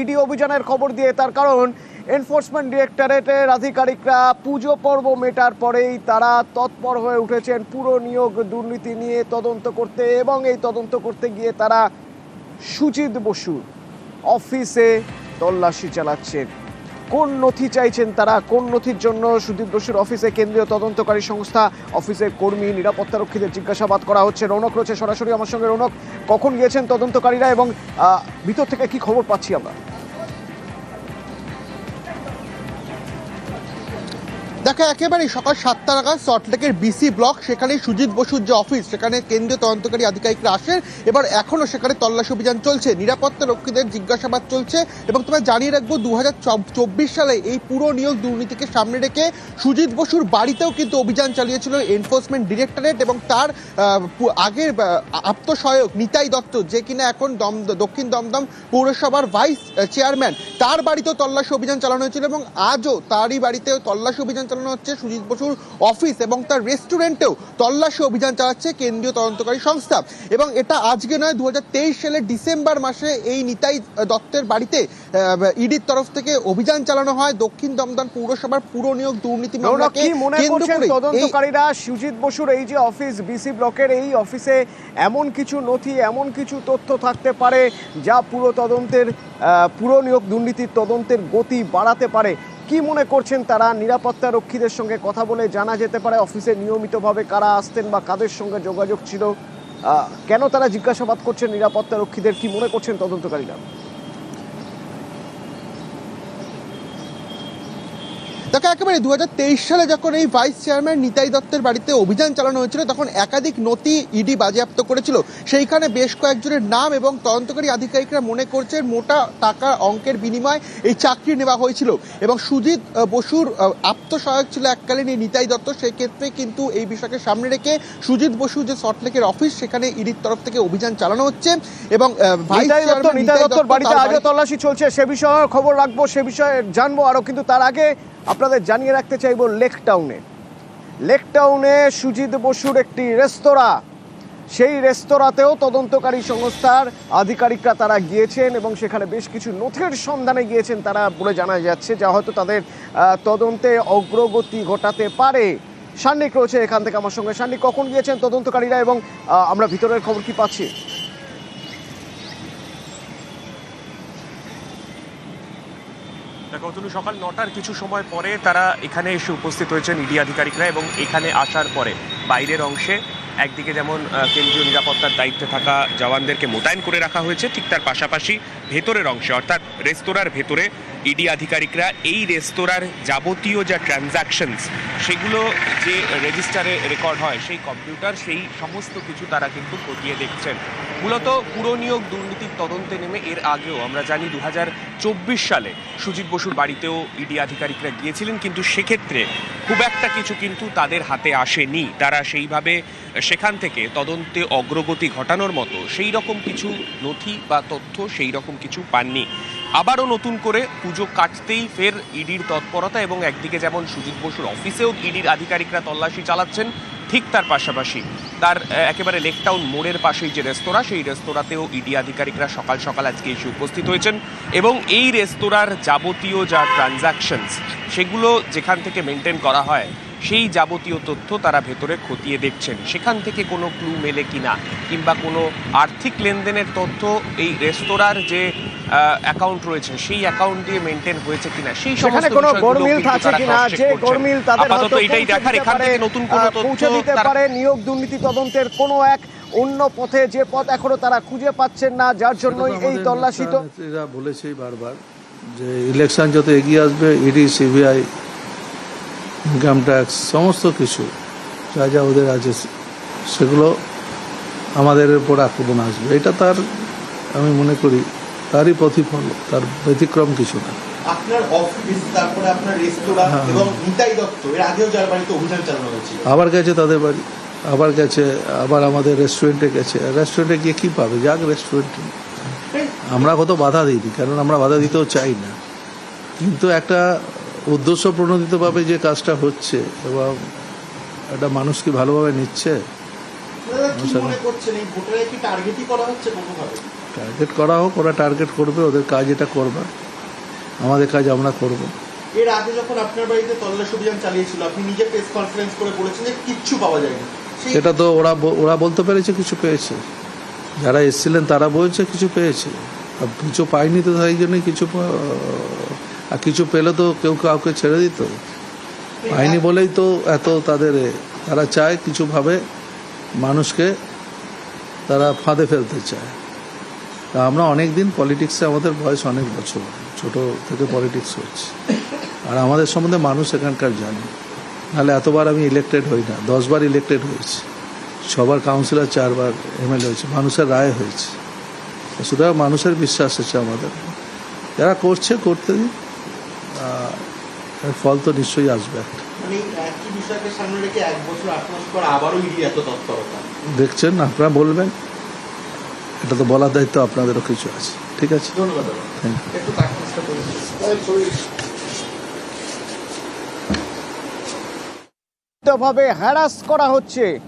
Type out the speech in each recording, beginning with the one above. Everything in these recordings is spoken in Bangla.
ইডি অভিযানের খবর দিয়ে তার কারণ এনফোর্সমেন্ট ডিরেক্টরেটের আধিকারিকরা পুজো পর্ব মেটার পরেই তারা তৎপর হয়ে উঠেছেন পুরো নিয়োগ দুর্নীতি নিয়ে তদন্ত করতে এবং এই তদন্ত করতে গিয়ে তারা সুজিত বসু অফিসে তল্লাশি চালাচ্ছেন। কোন নথি চাইছেন তারা? কোন নথির জন্য সুদীপ বসুর অফিসে কেন্দ্রীয় তদন্তকারী সংস্থা অফিসের কর্মী, নিরাপত্তারক্ষীদের জিজ্ঞাসাবাদ করা হচ্ছে। রৌনক রয়েছে সরাসরি আমার সঙ্গে। রৌনক, কখন গিয়েছেন তদন্তকারীরা এবং ভিতর থেকে কি খবর পাচ্ছি আমরা? দেখো একেবারে সকাল সাতটা নাগাদ সল্টলেকের বিসি ব্লক সেখানে সুজিত বসুর যে অফিস সেখানে কেন্দ্রীয় তদন্তকারী আধিকারিকরা আসেন, এবার এখনও সেখানে তল্লাশি অভিযান চলছে। নিরাপত্তা রক্ষীদের জিজ্ঞাসাবাদ চলছে এবং তোমরা জানিয়ে রাখব দু সালে এই পুরো নিয়োগ দুর্নীতিকে সামনে রেখে সুজিত বসুর বাড়িতেও কিন্তু অভিযান চালিয়েছিল এনফোর্সমেন্ট ডিরেক্টরেট এবং তার আগের আত্মসহায়ক নিতাই দত্ত, যে কিনা এখন দম, দক্ষিণ দমদম পৌরসভার ভাইস চেয়ারম্যান তার বাড়িতেও তল্লাশি অভিযান চালানো হয়েছিল এবং আজও তারই বাড়িতেও তল্লাশি অভিযান চালানো হচ্ছে সুজিত বসুর অফিস এবং তার রেস্টুরেন্টেও তল্লাশি অভিযান চালাচ্ছে কেন্দ্রীয় তদন্তকারী সংস্থা। এবং এটা আজকে নয় দু সালের ডিসেম্বর মাসে এই নিতাই দত্তের বাড়িতে ইডির তরফ থেকে অভিযান চালানো হয়। দক্ষিণ দমদম পৌরসভার পুরো নিয়োগ দুর্নীতি মামলাকে কেন্দ্র করে তদন্তকারীরা? সুজিত বসুর এই যে অফিস বিসি ব্লকের এই অফিসে এমন কিছু নথি এমন কিছু তথ্য থাকতে পারে যা পুরো তদন্তের আহ, পুরো নিয়োগ দুর্নীতির তদন্তের গতি বাড়াতে পারে? কি মনে করছেন তারা? নিরাপত্তা রক্ষীদের সঙ্গে কথা বলে জানা যেতে পারে। অফিসে নিয়মিতভাবে কারা আসতেন বা কাদের সঙ্গে যোগাযোগ ছিল? কেন তারা জিজ্ঞাসাবাদ করছেন নিরাপত্তা রক্ষীদের? কি মনে করছেন তদন্তকারীরা? দেখো একেবারে দু সালে যখন এই ভাইস চেয়ারম্যান নিতাই দত্তের বাড়িতে অভিযান চালানো হয়েছিল তখন একাধিক নথি ইডি বাজেয়াপ্ত করেছিল। সেইখানে বেশ কয়েকজনের নাম এবং তদন্তকারী আধিকারিকরা মনে করছেন মোটা টাকার অঙ্কের বিনিময়ে এই চাকরি নেওয়া হয়েছিল এবং সুজিত বসুর আত্মসহায়ক ছিল এককালীন এই নিতাই দত্ত। সেক্ষেত্রে কিন্তু এই বিষয়কে সামনে রেখে সুজিত বসু যে সল্টলেকের অফিস সেখানে ইডির তরফ থেকে অভিযান চালানো হচ্ছে এবং ভাইস নিতাই দত্ত চেয়ারম্যান নিতাই দত্তর বাড়িতে আজও তল্লাশি চলছে সে বিষয়ে খবর রাখব সে বিষয়ে জানব আরও কিন্তু তার আগে আপনাদের জানিয়ে রাখতে চাইব লেক টাউনে। লেক টাউনে সুজিত বসুর একটি রেস্তোরাঁ। সেই রেস্তোরাঁতেও তদন্তকারী সংস্থার আধিকারিকরা তারা গিয়েছেন এবং সেখানে বেশ কিছু নথির সন্ধানে গিয়েছেন তারা বলে জানা যাচ্ছে যা হয়তো তাদের তদন্তে অগ্রগতি ঘটাতে পারে। সান্নিক রয়েছে এখান থেকে আমার সঙ্গে। সান্নিক, কখন গিয়েছেন তদন্তকারীরা এবং আমরা ভিতরের খবর কি পাচ্ছি? অতনু, সকাল নটার কিছু সময় পরে তারা এখানে এসে উপস্থিত হয়েছেন ইডি আধিকারিকরা এবং এখানে আসার পরে বাইরের অংশে একদিকে যেমন কেন্দ্রীয় নিরাপত্তার দায়িত্বে থাকা জওয়ানদেরকে মোতায়েন করে রাখা হয়েছে, ঠিক তার পাশাপাশি ভেতরের অংশে, অর্থাৎ রেস্তোরাঁর ভেতরে ইডি আধিকারিকরা এই রেস্তোরাঁর যাবতীয় যা ট্রানজ্যাকশনস সেগুলো যে রেজিস্টারে রেকর্ড হয়, সেই কম্পিউটার সেই সমস্ত কিছু তারা কিন্তু খতিয়ে দেখছেন। মূলত পুরো নিয়োগ দুর্নীতির তদন্তে নেমে এর আগেও আমরা জানি দু হাজার চব্বিশ সালে সুজিত বসুর বাড়িতেও ইডি আধিকারিকরা গিয়েছিলেন, কিন্তু সেক্ষেত্রে খুব একটা কিছু কিন্তু তাদের হাতে আসেনি। তারা সেইভাবে সেখান থেকে তদন্তে অগ্রগতি ঘটানোর মতো সেই রকম কিছু নথি বা তথ্য সেই রকম কিছু পাননি। আবারও নতুন করে পুজো কাটতেই ফের ইডির তৎপরতা এবং একদিকে যেমন সুজিত বসুর অফিসেও ইডির আধিকারিকরা তল্লাশি চালাচ্ছেন, ঠিক তার পাশাপাশি তার একেবারে লেকটাউন মোড়ের পাশেই যে রেস্তোরাঁ, সেই রেস্তোরাঁতেও ইডি আধিকারিকরা সকাল সকাল আজকে এসে উপস্থিত হয়েছেন এবং এই রেস্তোরাঁর যাবতীয় যা ট্রানজাকশনস সেগুলো যেখান থেকে মেনটেন করা হয় সেই যাবতীয় তথ্য তারা ভেতরে খতিয়ে দেখছেন সেখান থেকে কোনো ক্লু মেলে কিনা কিংবা কোনো আর্থিক লেনদেনের তথ্য এই রেস্তোরাঁর যে অ্যাকাউন্ট রয়েছে সেই অ্যাকাউন্ট দিয়ে মেনটেন হয়েছে কিনা সেই সেখানে সমস্ত কোনো গরমিল আছে কিনা যে। গরমিল তাদের আপাতত হয়তো এটাই দেখার এখান থেকে নতুন কোনো আহ, পৌঁছে তথ্য দিতে পারে নিয়োগ দুর্নীতি তদন্তের কোনো এক অন্য পথে যে পথ এখনও তারা খুঁজে পাচ্ছেন না যার জন্যই এই তল্লাশি তো এরা বলেছেই বারবার যে ইলেকশন যত এগিয়ে আসবে ইডি সিবিআই ইনকাম ট্যাক্স সমস্ত কিছু যা যা ওদের আছে সেগুলো আমাদের উপর আক্রমণ আসবে। এটা তার আমি মনে করি তারই প্রতিফল তার ব্যতিক্রম কিছু না। আপনার অফিস তারপরে আপনার রেস্তোরাঁ হ্যাঁ। এবং নিতাই দত্ত এর আগেও যার বাড়িতে অভিযান চালানো হয়েছিল। আবার গেছে তাদের বাড়ি আবার গেছে আবার আমাদের রেস্টুরেন্টে গেছে। রেস্টুরেন্টে গিয়ে কি পাবে? যাক রেস্টুরেন্টে আমরা কত বাধা দিইনি কারণ আমরা বাধা দিতেও চাই না। কিন্তু একটা উদ্দেশ্য প্রণোদিতভাবে যে কাজটা হচ্ছে এবং একটা মানুষ কি ভালোভাবে নিচ্ছে? টার্গেট করা হোক ওরা টার্গেট করবে ওদের কাজ এটা করবে। আমাদের কাজ আমরা করব। এর আগে যখন আপনার বাড়িতে তল্লাশি অভিযান চালিয়েছিল আপনি নিজে প্রেস কনফারেন্স করে বলেছেন যে কিচ্ছু পাওয়া যায়নি। সেই এটা তো ওরা ওরা বলতে পেরেছে কিছু পেয়েছে। যারা এসেছিলেন তারা বলছে কিছু পেয়েছে। আর কিছু পায়নি তো তাই জন্যই কিছু আর কিছু পেলে তো কেউ কাউকে ছেড়ে দিত। পায়নি বলেই তো এত তাদের। তারা চায় কিছুভাবে মানুষকে তারা ফাঁদে ফেলতে চায়। তা আমরা অনেক দিন পলিটিক্সে আমাদের বয়স অনেক বছর, ছোট থেকে পলিটিক্স হচ্ছে আর আমাদের সম্বন্ধে মানুষ এখানকার জানে। নাহলে এতবার আমি ইলেক্টেড হই না, দশবার ইলেক্টেড হয়েছি। সবার কাউন্সিলর চারবার এমএলএ হয়েছে, মানুষের রায় হয়েছে। সুতরাং মানুষের বিশ্বাস আছে আমাদের। যারা করছে, করতে দিন। ফল তো নিশ্চয়ই আসবে। মানে দেখছেন আপনারা বলবেন। এটা তো বলার দায়িত্ব আপনাদেরও কিছু আছে। ঠিক আছে? ধন্যবাদ ভাবে হ্যারাস করা হচ্ছে।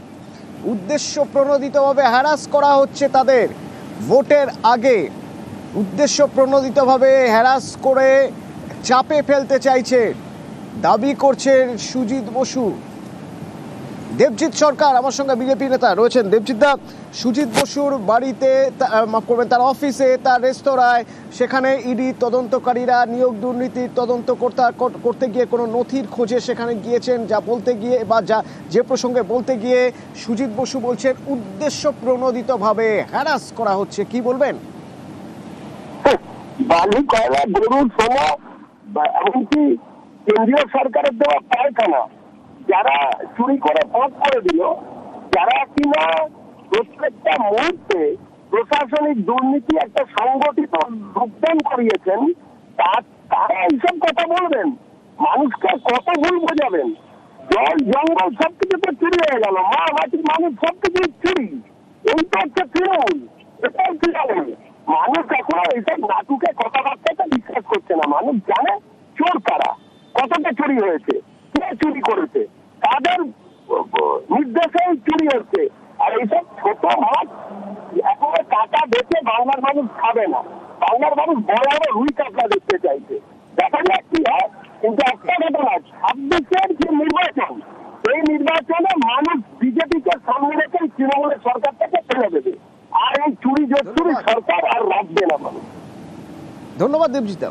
উদ্দেশ্য প্রণোদিতভাবে হ্যারাস করা হচ্ছে তাদের। ভোটের আগে উদ্দেশ্য প্রণোদিতভাবে হ্যারাস করে চাপে ফেলতে চাইছে। দাবি করছেন সুজিত বসু। দেবজিৎ সরকার, আমার সঙ্গে বিজেপি নেতা রয়েছেন দেবজিৎ দা। সুজিত বসুর বাড়িতে মাফ করবেন, তার অফিসে, তার রেস্তোরাঁয়, সেখানে ইডি তদন্তকারীরা নিয়োগ দুর্নীতির তদন্ত করতে করতে গিয়ে কোনো নথির খোঁজে সেখানে গিয়েছেন, যা বলতে গিয়ে বা যা, যে প্রসঙ্গে বলতে গিয়ে সুজিত বসু বলছেন, উদ্দেশ্য প্রণোদিতভাবে হ্যারাস করা হচ্ছে। কি বলবেন? বালি কয়লা গরু সোনা বা এমনকি কেন্দ্রীয় সরকারের দেওয়া পায়খানা যারা চুরি করে পথ করে দিল, যারা কিনা প্রত্যেকটা মুহূর্তে প্রশাসনিক দুর্নীতি একটা সংগঠিত যোগদান করিয়েছেন, তারা এইসব কথা বলবেন। মানুষকে কত ভুল বোঝাবেন? জল, জঙ্গল সবকিছু তো চুরি হয়ে গেল, মা মাটির মানুষ সবকিছু চুরি। এই তো হচ্ছে তৃণমূল এটা হচ্ছে তৃণমূল। মানুষ এখন এইসব নাটুকে করছে না মানুষ জানে চোর কারা কতটা চুরি হয়েছে কে চুরি করেছে তাদের নির্দেশেই চুরি হচ্ছে। আর এইসব ছোট মাছ একেবারে কাটা দেখে বাংলার মানুষ খাবে না। বাংলার মানুষ বড় বড় রুই কাঁকড়া দেখতে চাইছে। দেখা যাক কি হয় কিন্তু একটা ঘটনা ছাব্বিশের যে নির্বাচন এই নির্বাচনে মানুষ বিজেপিকে সামনে রেখে তৃণমূলের সরকার থেকে ফেলে দেবে। আর এই চুরি জোচ্চুরি সরকার আর রাখবে না মানুষ। ধন্যবাদ দেবজিৎ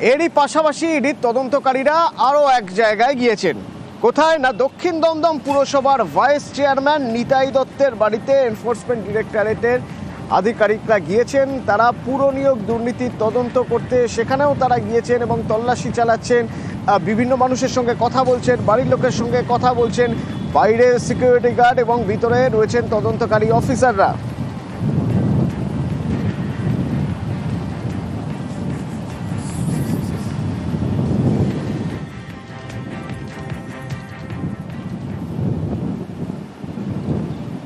এরই পাশাপাশি ইডির তদন্তকারীরা আরও এক জায়গায় গিয়েছেন। কোথায়? না, দক্ষিণ দমদম পুরসভার ভাইস চেয়ারম্যান নিতাই দত্তের বাড়িতে এনফোর্সমেন্ট ডিরেক্টরেটের আধিকারিকরা গিয়েছেন। তারা পুরো নিয়োগ দুর্নীতির তদন্ত করতে সেখানেও তারা গিয়েছেন এবং তল্লাশি চালাচ্ছেন। বিভিন্ন মানুষের সঙ্গে কথা বলছেন, বাড়ির লোকের সঙ্গে কথা বলছেন। বাইরে সিকিউরিটি গার্ড এবং ভিতরে রয়েছেন তদন্তকারী অফিসাররা।